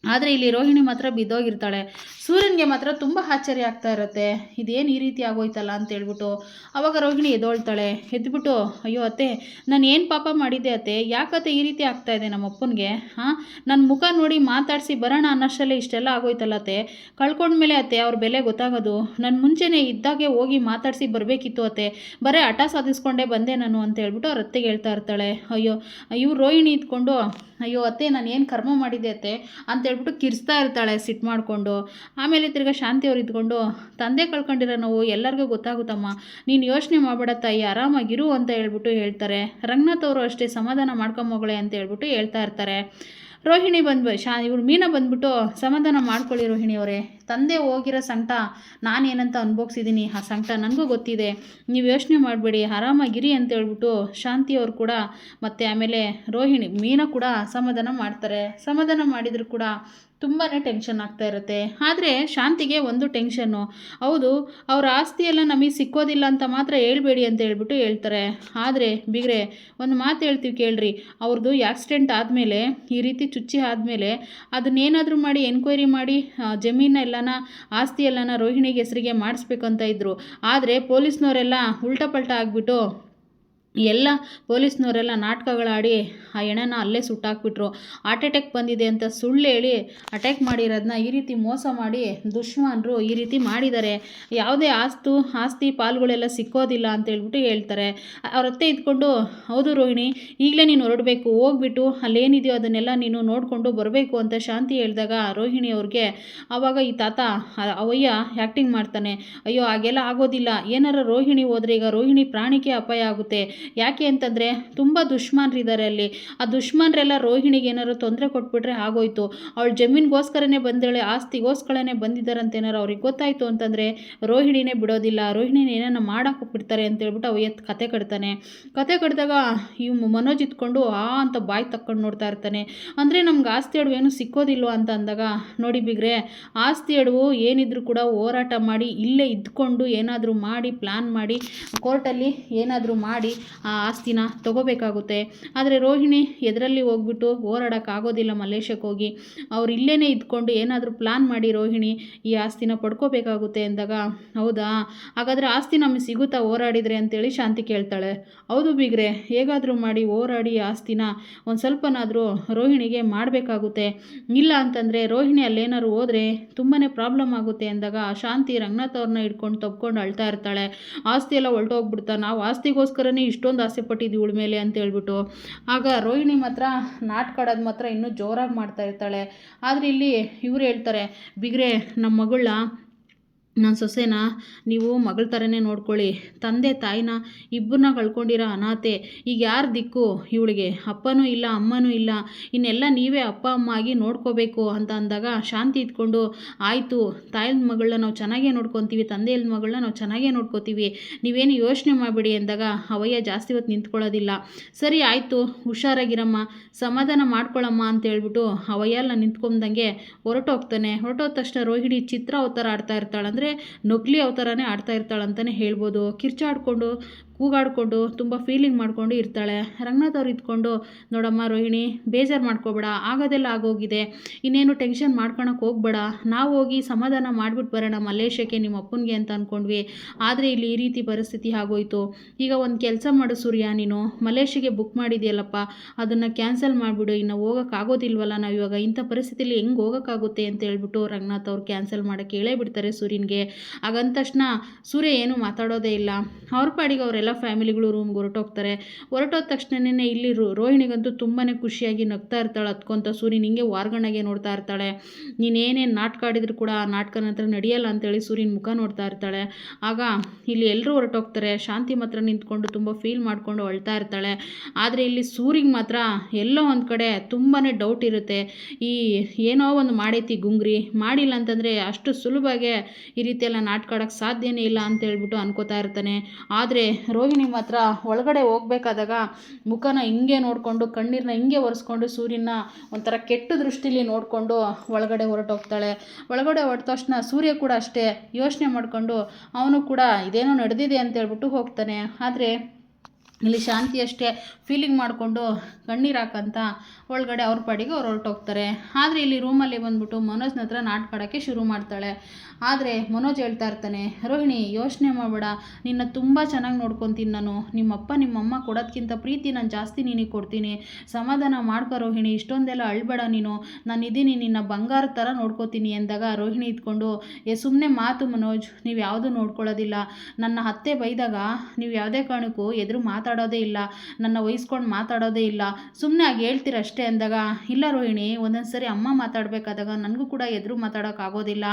ಆದರೆ ಇಲ್ಲಿ ರೋಹಿಣಿ ಮಾತ್ರ ಬಿದ್ದೋಗಿರ್ತಾಳೆ. ಸೂರ್ಯನಿಗೆ ಮಾತ್ರ ತುಂಬ ಆಶ್ಚರ್ಯ ಆಗ್ತಾ ಇರುತ್ತೆ. ಇದೇನು ಈ ರೀತಿ ಆಗೋಯ್ತಲ್ಲ ಅಂತ ಹೇಳ್ಬಿಟ್ಟು ಅವಾಗ ರೋಹಿಣಿ ಎದ್ದೋಳ್ತಾಳೆ ಎದ್ಬಿಟ್ಟು, ಅಯ್ಯೋ ಅತ್ತೆ, ನಾನು ಏನು ಪಾಪ ಮಾಡಿದ್ದೆ ಅತ್ತೆ? ಯಾಕತ್ತೆ ಈ ರೀತಿ ಆಗ್ತಾ ಇದೆ ನಮ್ಮ ಅಪ್ಪನಿಗೆ ಹಾಂ ನನ್ನ ಮುಖ ನೋಡಿ ಮಾತಾಡಿಸಿ ಬರೋಣ ಅನ್ನೋಷ್ಟಲ್ಲೇ ಇಷ್ಟೆಲ್ಲ ಆಗೋಯ್ತಲ್ಲ ಅತ್ತೆ? ಕಳ್ಕೊಂಡ್ಮೇಲೆ ಅತ್ತೆ, ಅವ್ರ ಬೆಲೆ ಗೊತ್ತಾಗೋದು. ನಾನು ಮುಂಚೆನೇ ಇದ್ದಾಗೆ ಹೋಗಿ ಮಾತಾಡಿಸಿ ಬರಬೇಕಿತ್ತು ಅತ್ತೆ. ಬರೀ ಹಠ ಸಾಧಿಸ್ಕೊಂಡೇ ಬಂದೆ ನಾನು ಅಂತ ಹೇಳ್ಬಿಟ್ಟು ಅವ್ರ ಅತ್ತೆಗೆ ಹೇಳ್ತಾ ಇರ್ತಾಳೆ. ಅಯ್ಯೋ ಇವ್ರು ರೋಹಿಣಿ ಇದ್ಕೊಂಡು, ಅಯ್ಯೋ ಅತ್ತೆ, ನಾನು ಏನು ಕರ್ಮ ಮಾಡಿದ್ದೆ ಅತ್ತೆ? ಅಂತ ಹೇಳ್ಬಿಟ್ಟು ಕಿರಿಸ್ತಾ ಇರ್ತಾಳೆ ಸಿಟ್ಟು ಮಾಡಿಕೊಂಡು. ಆಮೇಲೆ ತಿರ್ಗಾ ಶಾಂತಿ ಅವ್ರು ಇದ್ಕೊಂಡು, ತಂದೆ ಕಳ್ಕೊಂಡಿರೋ ನೋವು ಎಲ್ಲರಿಗೂ ಗೊತ್ತಾಗುತ್ತಮ್ಮ. ನೀನು ಯೋಚನೆ ಮಾಡಬೇಡ ತಾಯಿ, ಆರಾಮಾಗಿರು ಅಂತ ಹೇಳ್ಬಿಟ್ಟು ಹೇಳ್ತಾರೆ. ರಂಗನಾಥ್ ಅವರು ಅಷ್ಟೇ ಸಮಾಧಾನ ಮಾಡ್ಕೊಂಬೋಗಳೆ ಅಂತ ಹೇಳ್ಬಿಟ್ಟು ಹೇಳ್ತಾ ಇರ್ತಾರೆ. ರೋಹಿಣಿ ಬಂದ್ಬ ಶಾ, ಇವ್ರು ಮೀನ ಬಂದ್ಬಿಟ್ಟು ಸಮಾಧಾನ ಮಾಡ್ಕೊಳ್ಳಿ ರೋಹಿಣಿ ಅವರೇ. ತಂದೆ ಹೋಗಿರೋ ಸಂಕಟ ನಾನೇನಂತ ಅನುಭವಿಸಿದ್ದೀನಿ ಆ ಸಂಕಟ ನನಗೂ ಗೊತ್ತಿದೆ. ನೀವು ಯೋಚನೆ ಮಾಡಬೇಡಿ ಆರಾಮಾಗಿರಿ ಅಂತ ಹೇಳ್ಬಿಟ್ಟು ಶಾಂತಿಯವರು ಕೂಡ ಮತ್ತು ಆಮೇಲೆ ರೋಹಿಣಿ ಮೀನ ಕೂಡ ಸಮಾಧಾನ ಮಾಡ್ತಾರೆ. ಸಮಾಧಾನ ಮಾಡಿದರೂ ಕೂಡ ತುಂಬಾ ಟೆನ್ಷನ್ ಆಗ್ತಾ ಇರುತ್ತೆ. ಆದರೆ ಶಾಂತಿಗೆ ಒಂದು ಟೆನ್ಷನ್ನು ಹೌದು ಅವರ ಆಸ್ತಿ ಎಲ್ಲ ನಮಗೆ ಸಿಕ್ಕೋದಿಲ್ಲ ಅಂತ ಮಾತ್ರ ಹೇಳ್ಬೇಡಿ ಅಂತ ಹೇಳ್ಬಿಟ್ಟು ಹೇಳ್ತಾರೆ. ಆದರೆ ಬಿಗ್ರೆ ಒಂದು ಮಾತು ಹೇಳ್ತೀವಿ ಕೇಳ್ರಿ ಅವ್ರದ್ದು ಆಕ್ಸಿಡೆಂಟ್ ಆದಮೇಲೆ ಈ ರೀತಿ ಚುಚ್ಚಿ ಆದಮೇಲೆ ಅದನ್ನೇನಾದರೂ ಮಾಡಿ ಎನ್ಕ್ವೈರಿ ಮಾಡಿ ಆ, ಜಮೀನೆಲ್ಲನ ಆಸ್ತಿ ಎಲ್ಲನ ರೋಹಿಣಿಗೆ ಹೆಸರಿಗೆ ಮಾಡಿಸ್ಬೇಕು ಅಂತ ಇದ್ರು. ಆದರೆ ಪೊಲೀಸ್ನವರೆಲ್ಲ ಉಲ್ಟಾ ಪಲ್ಟಾ ಆಗಿಬಿಟ್ಟು ಎಲ್ಲ ಪೊಲೀಸ್ನವರೆಲ್ಲ ನಾಟಕಗಳಾಡಿ ಆ ಹೆಣನ ಅಲ್ಲೇ ಸುಟ್ಟಾಕ್ಬಿಟ್ರು. ಹಾರ್ಟ್ ಅಟ್ಯಾಕ್ ಬಂದಿದೆ ಅಂತ ಸುಳ್ಳು ಹೇಳಿ ಅಟ್ಯಾಕ್ ಮಾಡಿರೋದನ್ನ ಈ ರೀತಿ ಮೋಸ ಮಾಡಿ ದುಶ್ಮನರು ಈ ರೀತಿ ಮಾಡಿದ್ದಾರೆ. ಯಾವುದೇ ಆಸ್ತು, ಆಸ್ತಿ ಪಾಲುಗಳೆಲ್ಲ ಸಿಕ್ಕೋದಿಲ್ಲ ಅಂತ ಹೇಳ್ಬಿಟ್ಟು ಹೇಳ್ತಾರೆ. ಅವ್ರ ಅತ್ತೆ ಇದ್ಕೊಂಡು, ಹೌದು ರೋಹಿಣಿ, ಈಗಲೇ ನೀನು ಹೊರಡಬೇಕು, ಹೋಗ್ಬಿಟ್ಟು ಅಲ್ಲೇನಿದೆಯೋ ಅದನ್ನೆಲ್ಲ ನೀನು ನೋಡಿಕೊಂಡು ಬರಬೇಕು ಅಂತ ಶಾಂತಿ ಹೇಳಿದಾಗ ರೋಹಿಣಿ ಅವ್ರಿಗೆ ಆವಾಗ ಈ ತಾತ ಅವಯ್ಯ ಆ್ಯಕ್ಟಿಂಗ್ ಮಾಡ್ತಾನೆ. ಅಯ್ಯೋ, ಹಾಗೆಲ್ಲ ಆಗೋದಿಲ್ಲ. ಏನಾರ ರೋಹಿಣಿ ಹೋದ್ರೆ ಈಗ ರೋಹಿಣಿ ಪ್ರಾಣಿಕೆ ಅಪಾಯ ಆಗುತ್ತೆ. ಯಾಕೆ ಅಂತಂದರೆ ತುಂಬ ದುಷ್ಮಾನರಿದ್ದಾರೆ ಅಲ್ಲಿ. ಆ ದುಷ್ಮಾನರೆಲ್ಲ ರೋಹಿಣಿಗೆ ಏನಾದ್ರು ತೊಂದರೆ ಕೊಟ್ಬಿಟ್ರೆ ಆಗೋಯ್ತು. ಅವಳು ಜಮೀನಿಗೋಸ್ಕರನೇ ಬಂದೇಳೆ ಆಸ್ತಿಗೋಸ್ಕರನೇ ಬಂದಿದ್ದಾರಂತ ಏನಾರು ಅವ್ರಿಗೆ ಗೊತ್ತಾಯಿತು ಅಂತಂದರೆ ರೋಹಿಣಿನೇ ಬಿಡೋದಿಲ್ಲ, ರೋಹಿಣಿನ ಏನಾನ ಮಾಡೋಕೆ ಬಿಡ್ತಾರೆ ಅಂತ ಹೇಳ್ಬಿಟ್ಟು ಅವ ಎತ್ತು ಕತೆ ಕಟ್ತಾನೆ. ಕತೆ ಕಟ್ಟಿದಾಗ ಇವು ಮನೋಜ್ ಇತ್ಕೊಂಡು ಆ ಅಂತ ಬಾಯಿ ತಕ್ಕೊಂಡು ನೋಡ್ತಾ ಇರ್ತಾನೆ. ಅಂದರೆ ನಮ್ಗೆ ಆಸ್ತಿ ಅಡುಗೆ ಏನು ಸಿಕ್ಕೋದಿಲ್ವ ಅಂತ ಅಂದಾಗ, ನೋಡಿ ಬಿಗ್ರೆ, ಆಸ್ತಿ ಅಡುವು ಏನಿದ್ರು ಕೂಡ ಹೋರಾಟ ಮಾಡಿ ಇಲ್ಲೇ ಇದ್ಕೊಂಡು ಏನಾದರೂ ಮಾಡಿ ಪ್ಲ್ಯಾನ್ ಮಾಡಿ, ಕೋರ್ಟಲ್ಲಿ ಏನಾದರೂ ಮಾಡಿ ಆ ಆಸ್ತಿನ ತಗೋಬೇಕಾಗುತ್ತೆ. ಆದರೆ ರೋಹಿಣಿ ಎದರಲ್ಲಿ ಹೋಗ್ಬಿಟ್ಟು ಹೋರಾಡೋಕ್ಕಾಗೋದಿಲ್ಲ ಮಲೇಷ್ಯಾಕ್ಕೆ ಹೋಗಿ. ಅವ್ರು ಇಲ್ಲೇ ಇದ್ಕೊಂಡು ಏನಾದರೂ ಪ್ಲಾನ್ ಮಾಡಿ ರೋಹಿಣಿ ಈ ಆಸ್ತಿನ ಪಡ್ಕೋಬೇಕಾಗುತ್ತೆ ಅಂದಾಗ, ಹೌದಾ? ಹಾಗಾದರೆ ಆಸ್ತಿ ನಮಗೆ ಸಿಗುತ್ತಾ ಹೋರಾಡಿದರೆ ಅಂತೇಳಿ ಶಾಂತಿ ಕೇಳ್ತಾಳೆ. ಹೌದು ಬೀಗ್ರೆ, ಹೇಗಾದರೂ ಮಾಡಿ ಹೋರಾಡಿ ಆಸ್ತಿನ ಒಂದು ಸ್ವಲ್ಪನಾದರೂ ರೋಹಿಣಿಗೆ ಮಾಡಬೇಕಾಗುತ್ತೆ. ಇಲ್ಲ ಅಂತಂದರೆ ರೋಹಿಣಿ ಅಲ್ಲೇನಾದ್ರು ಹೋದರೆ ತುಂಬಾ ಪ್ರಾಬ್ಲಮ್ ಆಗುತ್ತೆ ಅಂದಾಗ ಶಾಂತಿ ರಂಗನಾಥ್ ಅವ್ರನ್ನ ಹಿಡ್ಕೊಂಡು ತಪ್ಕೊಂಡು ಅಳ್ತಾ ಇರ್ತಾಳೆ. ಆಸ್ತಿ ಎಲ್ಲ ಹೊರಟೋಗ್ಬಿಡ್ತಾ ನಾವು ಆಸ್ತಿಗೋಸ್ಕರನೇ ಇಷ್ಟೊಂದು ಆಸೆ ಪಟ್ಟಿದ್ದು ಇವಳ ಮೇಲೆ ಅಂತ ಹೇಳ್ಬಿಟ್ಟು. ಆಗ ರೋಹಿಣಿ ಮಾತ್ರ ನಾಟ್ಕಾಡೋದು ಮಾತ್ರ ಇನ್ನೂ ಜೋರಾಗಿ ಮಾಡ್ತಾ ಇರ್ತಾಳೆ. ಆದರೆ ಇಲ್ಲಿ ಇವ್ರು ಹೇಳ್ತಾರೆ, ಬಿಗ್ರೆ ನಮ್ಮ ಮಗಳನ್ನ ನನ್ನ ಸೊಸೆನ, ನೀವು ಮಗಳ ಥರನೇ ನೋಡ್ಕೊಳ್ಳಿ. ತಂದೆ, ತಾಯಿನ ಇಬ್ಬರನ್ನ ಕಳ್ಕೊಂಡಿರೋ ಅನಾಥೆ, ಈಗ ಯಾರು ದಿಕ್ಕು? ಇವಳಿಗೆ ಅಪ್ಪನೂ ಇಲ್ಲ, ಅಮ್ಮನೂ ಇಲ್ಲ. ಇನ್ನೆಲ್ಲ ನೀವೇ ಅಪ್ಪ, ಅಮ್ಮ ಆಗಿ ನೋಡ್ಕೋಬೇಕು ಅಂತ ಅಂದಾಗ ಶಾಂತಿ ಇದ್ಕೊಂಡು, ಆಯಿತು, ತಾಯಿಲ್ ಮಗಳನ್ನ ನಾವು ಚೆನ್ನಾಗೇ ನೋಡ್ಕೊತೀವಿ ತಂದೆಯಲ್ಲಿ ಮಗಳನ್ನ ನಾವು ಚೆನ್ನಾಗೇ ನೋಡ್ಕೋತೀವಿ. ನೀವೇನು ಯೋಚನೆ ಮಾಡಿಬಿಡಿ ಅಂದಾಗ ಅವಯ್ಯ ಜಾಸ್ತಿ ಹೊತ್ತು ನಿಂತ್ಕೊಳ್ಳೋದಿಲ್ಲ. ಸರಿ, ಆಯಿತು, ಹುಷಾರಾಗಿರಮ್ಮ, ಸಮಾಧಾನ ಮಾಡ್ಕೊಳ್ಳಮ್ಮ ಅಂತ ಹೇಳ್ಬಿಟ್ಟು ಅವಯ್ಯ ಎಲ್ಲ ನಿಂತ್ಕೊಂಡಂಗೆ ಹೊರಟೋಗ್ತಾನೆ. ಹೊರಟೋದ ತಕ್ಷಣ ರೋಹಿಣಿ ಚಿತ್ರ ಅವತಾರ ಆಡ್ತಾ ಇರ್ತಾಳೆ ಅಂದರೆ ನಕಲಿ ಅವತಾರನೇ ಆಡ್ತಾ ಇರ್ತಾಳೆ ಅಂತಲೇ ಹೇಳ್ಬೋದು. ಕಿರ್ಚಾಡ್ಕೊಂಡು, ಕೂಗಾಡ್ಕೊಂಡು, ತುಂಬ ಫೀಲಿಂಗ್ ಮಾಡ್ಕೊಂಡು ಇರ್ತಾಳೆ. ರಂಗನಾಥ್ ಅವ್ರು ಇದ್ಕೊಂಡು, ನೋಡಮ್ಮ ರೋಹಿಣಿ, ಬೇಜಾರು ಮಾಡ್ಕೋಬೇಡ, ಆಗೋದೆಲ್ಲ ಆಗೋಗಿದೆ. ಇನ್ನೇನು ಟೆನ್ಷನ್ ಮಾಡ್ಕೊಳಕ್ಕೆ ಹೋಗ್ಬೇಡ. ನಾವು ಹೋಗಿ ಸಮಾಧಾನ ಮಾಡಿಬಿಟ್ಟು ಬರೋಣ ಮಲೇಷ್ಯಕ್ಕೆ ನಿಮ್ಮ ಅಪ್ಪನಿಗೆ ಅಂತ ಅಂದ್ಕೊಂಡ್ವಿ ಆದರೆ ಇಲ್ಲಿ ಈ ರೀತಿ ಪರಿಸ್ಥಿತಿ ಆಗೋಯಿತು. ಈಗ ಒಂದು ಕೆಲಸ ಮಾಡು ಸೂರ್ಯ, ನೀನು. ಮಲೇಷ್ಯಾಗೆ ಬುಕ್ ಮಾಡಿದೆಯಲ್ಲಪ್ಪ, ಅದನ್ನು ಕ್ಯಾನ್ಸಲ್ ಮಾಡಿಬಿಡು. ಇನ್ನು ಹೋಗೋಕ್ಕಾಗೋದಿಲ್ವಲ್ಲ ನಾವು ಇವಾಗ. ಇಂಥ ಪರಿಸ್ಥಿತಿಯಲ್ಲಿ ಹೆಂಗೆ ಹೋಗೋಕ್ಕಾಗುತ್ತೆ ಅಂತ ಹೇಳ್ಬಿಟ್ಟು ರಂಗನಾಥ್ ಅವ್ರು ಕ್ಯಾನ್ಸಲ್ ಮಾಡೋಕ್ಕೆ ಹೇಳೇ ಬಿಡ್ತಾರೆ ಸೂರ್ಯನಿಗೆ. ಹಾಗಂದ ತಕ್ಷಣ ಸೂರ್ಯ ಏನೂ ಮಾತಾಡೋದೇ ಇಲ್ಲ. ಅವ್ರ ಪಾಡಿಗೆ ಅವರೆಲ್ಲ ಫ್ಯಾಮಿಲಿಗಳು ರೂಮ್ಗೆ ಹೊರಟೋಗ್ತಾರೆ. ಹೊರಟೋದ ತಕ್ಷಣನೇ ಇಲ್ಲಿ ರೋಹಿಣಿಗಂತೂ ತುಂಬಾ ಖುಷಿಯಾಗಿ ನಗ್ತಾ ಇರ್ತಾಳೆ ಹತ್ಕೊಂತ ಸೂರಿ ನಿಂಗೆ ವಾರ್ಗಣಗೆ ನೋಡ್ತಾ ಇರ್ತಾಳೆ. ನೀನೇನೇನು ನಾಟಕ ಆಡಿದ್ರು ಕೂಡ ಆ ನಾಟಕ ನಂತರ ನಡೆಯಲ್ಲ ಅಂತೇಳಿ ಸೂರ್ಯನ ಮುಖ ನೋಡ್ತಾ ಇರ್ತಾಳೆ. ಆಗ ಇಲ್ಲಿ ಎಲ್ಲರೂ ಹೊರಟೋಗ್ತಾರೆ. ಶಾಂತಿ ಮಾತ್ರ ನಿಂತ್ಕೊಂಡು ತುಂಬ ಫೀಲ್ ಮಾಡಿಕೊಂಡು ಅಳ್ತಾ ಇರ್ತಾಳೆ. ಆದರೆ ಇಲ್ಲಿ ಸೂರಿಗೆ ಮಾತ್ರ ಎಲ್ಲೋ ಒಂದು ಕಡೆ ತುಂಬಾ ಡೌಟ್ ಇರುತ್ತೆ. ಈ ಏನೋ ಒಂದು ಮಾಡೈತಿ ಗುಂಗ್ರಿ. ಮಾಡಿಲ್ಲ ಅಂತಂದರೆ ಅಷ್ಟು ಸುಲಭವಾಗಿ ರೀತಿ ಎಲ್ಲ ನಾಟಕ ಆಡೋಕ್ಕೆ ಸಾಧ್ಯನೇ ಇಲ್ಲ ಅಂತ ಹೇಳ್ಬಿಟ್ಟು ಅನ್ಕೋತಾ ಇರ್ತಾನೆ. ಆದರೆ ರೋಹಿಣಿ ಮಾತ್ರ ಒಳಗಡೆ ಹೋಗ್ಬೇಕಾದಾಗ ಮುಖನ ಹಿಂಗೆ ನೋಡಿಕೊಂಡು ಕಣ್ಣೀರನ್ನ ಹಿಂಗೆ ಒರೆಸ್ಕೊಂಡು ಸೂರ್ಯನ ಒಂಥರ ಕೆಟ್ಟ ದೃಷ್ಟಿಲಿ ನೋಡಿಕೊಂಡು ಒಳಗಡೆ ಹೊರಟೋಗ್ತಾಳೆ. ಒಳಗಡೆ ಹೊರಟ ತಕ್ಷಣ ಸೂರ್ಯ ಕೂಡ ಅಷ್ಟೇ ಯೋಚನೆ ಮಾಡಿಕೊಂಡು, ಅವನು ಕೂಡ ಇದೇನೋ ನಡೆದಿದೆ ಅಂತ ಹೇಳ್ಬಿಟ್ಟು ಹೋಗ್ತಾನೆ. ಆದರೆ ಇಲ್ಲಿ ಶಾಂತಿ ಅಷ್ಟೇ ಫೀಲಿಂಗ್ ಮಾಡಿಕೊಂಡು ಕಣ್ಣೀರು ಹಾಕಂತ ಒಳಗಡೆ ಅವ್ರ ಪಾಡಿಗೆ ಅವ್ರು ಹೊರಟೋಗ್ತಾರೆ. ಆದರೆ ಇಲ್ಲಿ ರೂಮಲ್ಲಿ ಬಂದ್ಬಿಟ್ಟು ಮನೋಜ್ನ ಹತ್ರ ನಾಟ್ಕಾಡೋಕ್ಕೆ ಶುರು ಮಾಡ್ತಾಳೆ. ಆದರೆ ಮನೋಜ್ ಹೇಳ್ತಾ ಇರ್ತಾನೆ, ರೋಹಿಣಿ, ಯೋಚನೆ ಮಾಡಬೇಡ. ನಿನ್ನ ತುಂಬ ಚೆನ್ನಾಗಿ ನೋಡ್ಕೊತೀನಿ ನಾನು. ನಿಮ್ಮಪ್ಪ, ನಿಮ್ಮಮ್ಮ ಕೊಡೋದಕ್ಕಿಂತ ಪ್ರೀತಿ ನಾನು ಜಾಸ್ತಿ ನಿನಗೆ ಕೊಡ್ತೀನಿ. ಸಮಾಧಾನ ಮಾಡ್ಕೋ ರೋಹಿಣಿ, ಇಷ್ಟೊಂದೆಲ್ಲ ಅಳ್ಬೇಡ ನೀನು. ನಾನು ಇದ್ದೀನಿ ನಿನ್ನ ಬಂಗಾರ ಥರ ನೋಡ್ಕೋತೀನಿ ಎಂದಾಗ ರೋಹಿಣಿ ಇದ್ಕೊಂಡು, ಏ ಸುಮ್ಮನೆ ಮಾತು ಮನೋಜ್, ನೀವು ಯಾವುದೂ ನೋಡ್ಕೊಳ್ಳೋದಿಲ್ಲ. ನನ್ನ ಅತ್ತೆ ಬೈದಾಗ ನೀವು ಯಾವುದೇ ಕಾರಣಕ್ಕೂ ಎದುರು ಮಾತಾಡೋದೇ ಇಲ್ಲ, ನನ್ನ ವಹಿಸ್ಕೊಂಡು ಮಾತಾಡೋದೇ ಇಲ್ಲ. ಸುಮ್ಮನೆ ಆಗಿ ಹೇಳ್ತೀರ ಅಷ್ಟೇ ಅಂದಾಗ, ಇಲ್ಲ ರೋಹಿಣಿ ಒಂದೊಂದು ಸರಿ ಅಮ್ಮ ಮಾತಾಡಬೇಕಾದಾಗ ನನಗೂ ಕೂಡ ಎದುರು ಮಾತಾಡೋಕ್ಕಾಗೋದಿಲ್ಲ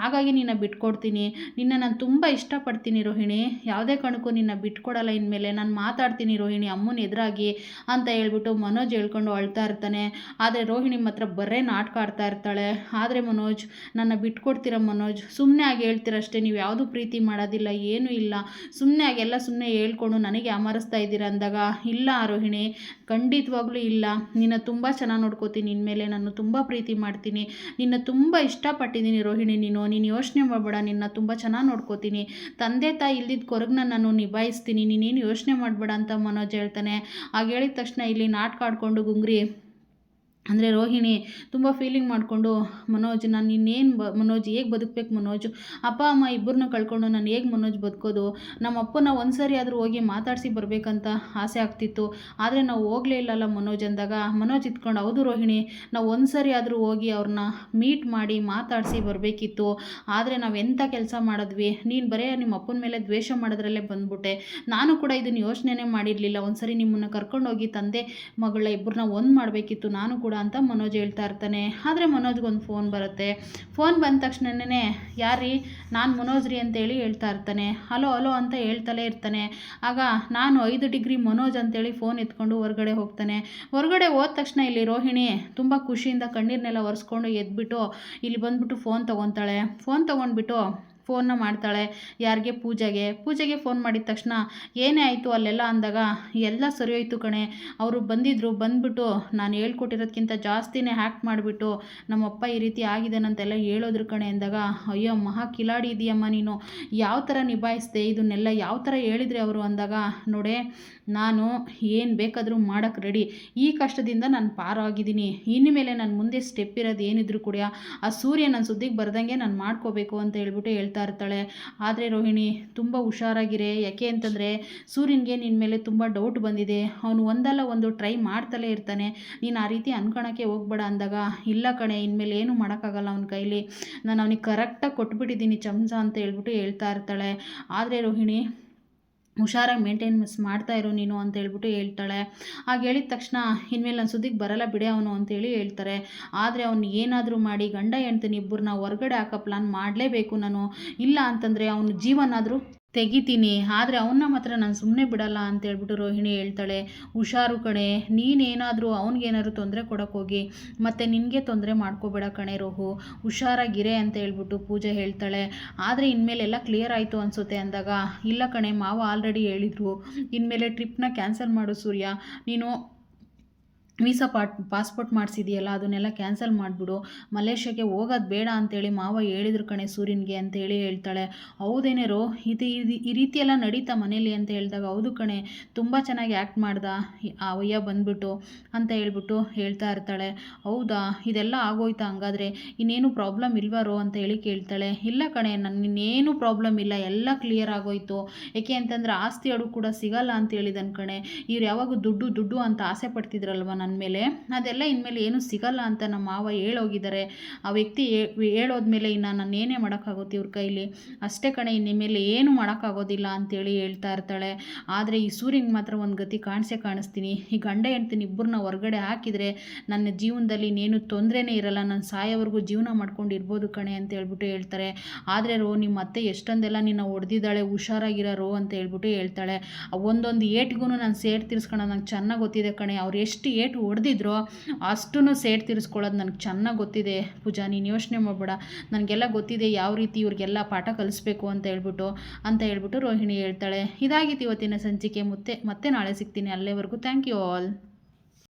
ಹಾಗಾಗಿ ನಿನ್ನ ಬಿಟ್ಕೊಡ್ತೀನಿ. ನಿನ್ನ ನಾನು ತುಂಬ ಇಷ್ಟಪಡ್ತೀನಿ ರೋಹಿಣಿ. ಯಾವುದೇ ಕಾರಣಕ್ಕೂ ನಿನ್ನ ಬಿಟ್ಕೊಡಲ್ಲ ಇನ್ಮೇಲೆ. ನಾನು ಮಾತಾಡ್ತೀನಿ ರೋಹಿಣಿ, ಅಮ್ಮನ ಎದುರಾಗಿ ಅಂತ ಹೇಳ್ಬಿಟ್ಟು ಮನೋಜ್ ಹೇಳ್ಕೊಂಡು ಅಳ್ತಾ ಇರ್ತಾನೆ. ಆದರೆ ರೋಹಿಣಿ ಮಾತ್ರ ಬರೇ ನಾಟಕ ಆಡ್ತಾ ಇರ್ತಾಳೆ. ಆದರೆ ಮನೋಜ್, ನನ್ನ ಬಿಟ್ಕೊಡ್ತೀರ ಮನೋಜ್? ಸುಮ್ಮನೆ ಆಗಿ ಹೇಳ್ತೀರಷ್ಟೇ. ನೀವು ಯಾವುದೂ ಪ್ರೀತಿ ಮಾಡೋದಿಲ್ಲ, ಏನೂ ಇಲ್ಲ. ಸುಮ್ಮನೆ ಆಗೆಲ್ಲ ಸುಮ್ಮನೆ ಹೇಳ್ಕೊಂಡು ನನಗೆ ಅಮರಿಸ್ತಾ ಇದ್ದೀರ ಅಂದಾಗ, ಇಲ್ಲ ರೋಹಿಣಿ ಖಂಡಿತವಾಗ್ಲೂ ಇಲ್ಲ. ನಿನ್ನ ತುಂಬ ಚೆನ್ನಾಗಿ ನೋಡ್ಕೋತೀನಿ, ಇನ್ಮೇಲೆ ನಾನು ತುಂಬ ಪ್ರೀತಿ ಮಾಡ್ತೀನಿ. ನಿನ್ನ ತುಂಬ ಇಷ್ಟಪಟ್ಟಿದ್ದೀನಿ ರೋಹಿಣಿ ನೀನು. ನೀನು ಯೋಚನೆ ಮಾಡಬೇಡ, ನಿನ್ನ ತುಂಬ ಚೆನ್ನಾಗಿ ನೋಡ್ಕೋತೀನಿ. ತಂದೆ ತಾಯಿ ಇಲ್ದಿದ್ದ ಕೊರಗನ್ನ ನಾನು ನಿಭಾಯಿಸ್ತೀನಿ. ನೀನೇನು ಯೋಚನೆ ಮಾಡಬೇಡ ಅಂತ ಮನೋಜ್ ಹೇಳ್ತಾನೆ. ಆಗ ಹೇಳಿದ ತಕ್ಷಣ ಇಲ್ಲಿ ನಾಟಕ ಗುಂಗ್ರಿ. ಅಂದರೆ ರೋಹಿಣಿ ತುಂಬ ಫೀಲಿಂಗ್ ಮಾಡಿಕೊಂಡು, ಮನೋಜ್, ನಾನು ಇನ್ನೇನು ಬ, ಮನೋಜ್, ಹೇಗೆ ಬದುಕಬೇಕು ಮನೋಜ್? ಅಪ್ಪ, ಅಮ್ಮ ಇಬ್ಬರನ್ನ ಕಳ್ಕೊಂಡು ನಾನು ಹೇಗೆ ಮನೋಜ್ ಬದುಕೋದು? ನಮ್ಮ ಅಪ್ಪನ ಒಂದು ಸರಿ ಆದರೂ ಹೋಗಿ ಮಾತಾಡಿಸಿ ಬರಬೇಕಂತ ಆಸೆ ಆಗ್ತಿತ್ತು. ಆದರೆ ನಾವು ಹೋಗಲೇ ಇಲ್ಲಲ್ಲ ಮನೋಜ್ ಅಂದಾಗ. ಮನೋಜ್ ಇತ್ಕೊಂಡು ಹೌದು ರೋಹಿಣಿ, ನಾವು ಒಂದು ಸರಿ ಆದರೂ ಹೋಗಿ ಅವ್ರನ್ನ ಮೀಟ್ ಮಾಡಿ ಮಾತಾಡಿಸಿ ಬರಬೇಕಿತ್ತು. ಆದರೆ ನಾವು ಎಂಥ ಕೆಲಸ ಮಾಡಿದ್ವಿ? ನೀನು ಬರೇ ನಿಮ್ಮ ಅಪ್ಪನ ಮೇಲೆ ದ್ವೇಷ ಮಾಡೋದ್ರಲ್ಲೇ ಬಂದ್ಬಿಟ್ಟೆ. ನಾನು ಕೂಡ ಇದನ್ನು ಯೋಚನೆನೇ ಮಾಡಿರಲಿಲ್ಲ. ಒಂದು ಸರಿ ನಿಮ್ಮನ್ನು ಕರ್ಕೊಂಡೋಗಿ ತಂದೆ ಮಗಳ ಇಬ್ಬರನ್ನ ಒಂದು ಮಾಡಬೇಕಿತ್ತು. ನಾನು ಕೂಡ ಅಂತ ಮನೋಜ್ ಹೇಳ್ತಾ ಇರ್ತಾನೆ. ಆದರೆ ಮನೋಜ್ಗೊಂದು ಫೋನ್ ಬರುತ್ತೆ. ಫೋನ್ ಬಂದ ತಕ್ಷಣನೇ ಯಾರೀ ನಾನು ಮನೋಜ್ ರೀ ಅಂತೇಳಿ ಹೇಳ್ತಾ ಇರ್ತಾನೆ. ಹಲೋ ಹಲೋ ಅಂತ ಹೇಳ್ತಲೇ ಇರ್ತಾನೆ. ಆಗ ನಾನು ಐದು ಡಿಗ್ರಿ ಮನೋಜ್ ಅಂತೇಳಿ ಫೋನ್ ಎತ್ಕೊಂಡು ಹೊರಗಡೆ ಹೋಗ್ತಾನೆ. ಹೊರಗಡೆ ಹೋದ ತಕ್ಷಣ ಇಲ್ಲಿ ರೋಹಿಣಿ ತುಂಬ ಖುಷಿಯಿಂದ ಕಣ್ಣೀರನ್ನೆಲ್ಲ ಒರೆಸ್ಕೊಂಡು ಎದ್ಬಿಟ್ಟು ಇಲ್ಲಿ ಬಂದ್ಬಿಟ್ಟು ಫೋನ್ ತೊಗೊತಾಳೆ. ಫೋನ್ ತೊಗೊಂಡ್ಬಿಟ್ಟು ಫೋನ್ನ ಮಾಡ್ತಾಳೆ, ಯಾರಿಗೆ ಪೂಜೆಗೆ? ಪೂಜೆಗೆ ಫೋನ್ ಮಾಡಿದ ತಕ್ಷಣ, ಏನೇ ಆಯಿತು ಅಲ್ಲೆಲ್ಲ ಅಂದಾಗ, ಎಲ್ಲ ಸರಿ ಹೋಯ್ತು ಕಣೆ. ಅವರು ಬಂದಿದ್ದರು ಬಂದ್ಬಿಟ್ಟು ನಾನು ಹೇಳ್ಕೊಟ್ಟಿರೋದಕ್ಕಿಂತ ಜಾಸ್ತಿನೇ ಹ್ಯಾಕ್ ಮಾಡಿಬಿಟ್ಟು, ನಮ್ಮಪ್ಪ ಈ ರೀತಿ ಆಗಿದ್ದಾನಂತೆಲ್ಲ ಹೇಳೋದ್ರ ಕಣೆ ಅಂದಾಗ, ಅಯ್ಯೋ ಮಹಾ ಕಿಲಾಡಿ ಇದೆಯಮ್ಮ ನೀನು. ಯಾವ ಥರ ನಿಭಾಯಿಸ್ದೆ? ಇದನ್ನೆಲ್ಲ ಯಾವ ಥರ ಹೇಳಿದ್ರಿ ಅವರು ಅಂದಾಗ, ನೋಡೆ ನಾನು ಏನು ಬೇಕಾದರೂ ಮಾಡೋಕ್ಕೆ ರೆಡಿ ಈ ಕಷ್ಟದಿಂದ ನಾನು ಪಾರಾಗಿದ್ದೀನಿ. ಇನ್ನು ಮೇಲೆ ನನ್ನ ಮುಂದೆ ಸ್ಟೆಪ್ ಇರೋದು ಏನಿದ್ರು ಕೂಡ ಆ ಸೂರ್ಯ ನನ್ನ ಸುದ್ದಿಗೆ ಬರ್ದಂಗೆ ನಾನು ಮಾಡ್ಕೋಬೇಕು ಅಂತ ಹೇಳ್ಬಿಟ್ಟು ಹೇಳ್ತಾ ಇರ್ತಾಳೆ. ಆದರೆ ರೋಹಿಣಿ, ತುಂಬ ಹುಷಾರಾಗಿರೆ. ಯಾಕೆ ಅಂತಂದರೆ ಸೂರ್ಯನಿಗೆ ನಿನ್ನ ಮೇಲೆ ತುಂಬ ಡೌಟ್ ಬಂದಿದೆ. ಅವನು ಒಂದಲ್ಲ ಒಂದು ಟ್ರೈ ಮಾಡ್ತಲೇ ಇರ್ತಾನೆ. ನೀನು ಆ ರೀತಿ ಅನ್ಕೊಳಕ್ಕೆ ಹೋಗ್ಬೇಡ ಅಂದಾಗ, ಇಲ್ಲ ಕಣೆ ಇನ್ಮೇಲೆ ಏನು ಮಾಡೋಕ್ಕಾಗಲ್ಲ ಅವನ ಕೈಲಿ. ನಾನು ಅವನಿಗೆ ಕರೆಕ್ಟಾಗಿ ಕೊಟ್ಬಿಟ್ಟಿದ್ದೀನಿ ಚಮಚ ಅಂತ ಹೇಳ್ಬಿಟ್ಟು ಹೇಳ್ತಾ ಇರ್ತಾಳೆ. ಆದರೆ ರೋಹಿಣಿ ಹುಷಾರಾಗಿ ಮೇಂಟೈನ್ಸ್ ಮಾಡ್ತಾ ಇರು ನೀನು ಅಂತ ಹೇಳ್ಬಿಟ್ಟು ಹೇಳ್ತಾಳೆ. ಹಾಗೆ ಹೇಳಿದ ತಕ್ಷಣ, ಇನ್ಮೇಲೆ ನನ್ನ ಸುದ್ದಿಗೆ ಬರಲ್ಲ ಬಿಡೆ ಅವನು ಅಂತೇಳಿ ಹೇಳ್ತಾರೆ. ಆದರೆ ಅವನು ಏನಾದರೂ ಮಾಡಿ ಗಂಡ ಹೆಣ್ತೀನಿ ಇಬ್ಬರನ್ನ ಹೊರಗಡೆ ಹಾಕೋ ಪ್ಲಾನ್ ಮಾಡಲೇಬೇಕು ನಾನು. ಇಲ್ಲ ಅಂತಂದರೆ ಅವನ ಜೀವನಾದರೂ ತೆಗಿತೀನಿ, ಆದರೆ ಅವನ್ನ ಮಾತ್ರ ನಾನು ಸುಮ್ಮನೆ ಬಿಡಲ್ಲ ಅಂತ ಹೇಳ್ಬಿಟ್ಟು ರೋಹಿಣಿ ಹೇಳ್ತಾಳೆ, ಹುಷಾರು ಕಣೆ, ನೀನೇನಾದರೂ ಅವ್ನಿಗೇನಾದ್ರು ತೊಂದರೆ ಕೊಡೋಕ್ಕೋಗಿ ಮತ್ತು ನಿನಗೆ ತೊಂದರೆ ಮಾಡ್ಕೋಬೇಡ ಕಣೆ ರೋಹು, ಹುಷಾರಾಗಿರೆ ಅಂತ ಹೇಳ್ಬಿಟ್ಟು ಪೂಜೆ ಹೇಳ್ತಾಳೆ. ಆದರೆ ಇನ್ಮೇಲೆ ಎಲ್ಲ ಕ್ಲಿಯರ್ ಆಯಿತು ಅನಿಸುತ್ತೆ ಅಂದಾಗ, ಇಲ್ಲ ಕಣೆ, ಮಾವ ಆಲ್ರೆಡಿ ಹೇಳಿದರು, ಇನ್ಮೇಲೆ ಟ್ರಿಪ್ನ ಕ್ಯಾನ್ಸಲ್ ಮಾಡು ಸೂರ್ಯ, ನೀನು ವೀಸಾ ಪಾಟ್, ಪಾಸ್ಪೋರ್ಟ್ ಮಾಡಿಸಿದೆಯಲ್ಲ, ಅದನ್ನೆಲ್ಲ ಕ್ಯಾನ್ಸಲ್ ಮಾಡಿಬಿಡು. ಮಲೇಷ್ಯಾಗೆ ಹೋಗೋದು ಬೇಡ ಅಂತೇಳಿ ಮಾವ ಹೇಳಿದ್ರು ಕಣೆ ಸೂರ್ಯನಿಗೆ ಅಂತೇಳಿ ಹೇಳ್ತಾಳೆ. ಹೌದೇನೇರೋ ಇದು ಈ ರೀತಿಯೆಲ್ಲ ನಡೀತಾ ಮನೇಲಿ ಅಂತ ಹೇಳಿದಾಗ, ಹೌದು ಕಣೆ, ತುಂಬ ಚೆನ್ನಾಗಿ ಆ್ಯಕ್ಟ್ ಮಾಡ್ದ ಆ ಅವಯ್ಯ ಬಂದ್ಬಿಟ್ಟು ಅಂತ ಹೇಳ್ಬಿಟ್ಟು ಹೇಳ್ತಾ ಇರ್ತಾಳೆ. ಹೌದಾ, ಇದೆಲ್ಲ ಆಗೋಯ್ತಾ ಹಂಗಾದರೆ? ಇನ್ನೇನು ಪ್ರಾಬ್ಲಮ್ ಇಲ್ವಾರೋ ಅಂತ ಹೇಳಿ ಕೇಳ್ತಾಳೆ. ಇಲ್ಲ ಕಣೆ ನನ್ನ ಇನ್ನೇನು ಪ್ರಾಬ್ಲಮ್ ಇಲ್ಲ, ಎಲ್ಲ ಕ್ಲಿಯರ್ ಆಗೋಯ್ತು. ಏಕೆ ಅಂತಂದ್ರೆ ಆಸ್ತಿ ಅಡು ಕೂಡ ಸಿಗಲ್ಲ ಅಂತ ಹೇಳಿದನ್ ಕಣೆ. ಇವ್ರು ಯಾವಾಗ ದುಡ್ಡು ದುಡ್ಡು ಅಂತ ಆಸೆ ಪಡ್ತಿದ್ರಲ್ವ ನನ್ನ ಮೇಲೆ ಅದೆಲ್ಲ ಇನ್ಮೇಲೆ ಏನೂ ಸಿಗಲ್ಲ ಅಂತ ನಮ್ಮ ಮಾವ ಹೇಳೋಗಿದ್ದಾರೆ. ಆ ವ್ಯಕ್ತಿ ಹೇಳೋದ್ಮೇಲೆ ಇನ್ನು ನಾನು ಏನೇ ಮಾಡೋಕ್ಕಾಗುತ್ತೆ ಇವ್ರ ಕೈಲಿ? ಅಷ್ಟೇ ಕಣೆ ಮೇಲೆ ಏನು ಮಾಡೋಕ್ಕಾಗೋದಿಲ್ಲ ಅಂತೇಳಿ ಹೇಳ್ತಾ ಇರ್ತಾಳೆ. ಆದರೆ ಈ ಸೂರ್ಯಂಗೆ ಮಾತ್ರ ಒಂದು ಗತಿ ಕಾಣಿಸೇ ಕಾಣಿಸ್ತೀನಿ. ಈ ಗಂಡ ಹೆಂಡ್ತೀನಿ ಇಬ್ಬರನ್ನ ಹೊರಗಡೆ ಹಾಕಿದರೆ ನನ್ನ ಜೀವನದಲ್ಲಿ ಇನ್ನೇನು ತೊಂದರೆನೇ ಇರಲ್ಲ. ನಾನು ಸಾಯೋವರೆಗೂ ಜೀವನ ಮಾಡ್ಕೊಂಡು ಇರ್ಬೋದು ಕಣೆ ಅಂತ ಹೇಳ್ಬಿಟ್ಟು ಹೇಳ್ತಾರೆ. ಆದರೆ ರೋ ನಿಮ್ಮ ಅತ್ತೆ ಎಷ್ಟೊಂದೆಲ್ಲ ನಿನ್ನ ಹೊಡೆದಿದ್ದಾಳೆ, ಹುಷಾರಾಗಿರೋ ರೋ ಅಂತ ಹೇಳ್ಬಿಟ್ಟು ಹೇಳ್ತಾಳೆ. ಒಂದೊಂದು ಏಟ್ಗೂ ನಾನು ಸೇರ್ ತೀರಿಸ್ಕೊಳ್ಳೋದು ನಂಗೆ ಚೆನ್ನಾಗಿ ಗೊತ್ತಿದೆ ಕಣೆ. ಅವ್ರು ಎಷ್ಟು ಏಟು ಹೊಡೆದಿದ್ರು ಅಷ್ಟೂ ಸೇಟ್ ತೀರಿಸ್ಕೊಳ್ಳೋದು ನನಗೆ ಚೆನ್ನಾಗಿ ಗೊತ್ತಿದೆ. ಪೂಜಾ, ನೀನು ಯೋಚನೆ ಮಾಡಬೇಡ. ನನಗೆಲ್ಲ ಗೊತ್ತಿದೆ ಯಾವ ರೀತಿ ಇವ್ರಿಗೆಲ್ಲ ಪಾಠ ಕಲಿಸ್ಬೇಕು ಅಂತ ಹೇಳ್ಬಿಟ್ಟು ಅಂತ ಹೇಳ್ಬಿಟ್ಟು ರೋಹಿಣಿ ಹೇಳ್ತಾಳೆ. ಇದಾಗಿತ್ತು ಇವತ್ತಿನ ಸಂಚಿಕೆ. ಮತ್ತೆ ಮತ್ತೆ ನಾಳೆ ಸಿಗ್ತೀನಿ. ಅಲ್ಲೇವರೆಗೂ ಥ್ಯಾಂಕ್ ಯು ಆಲ್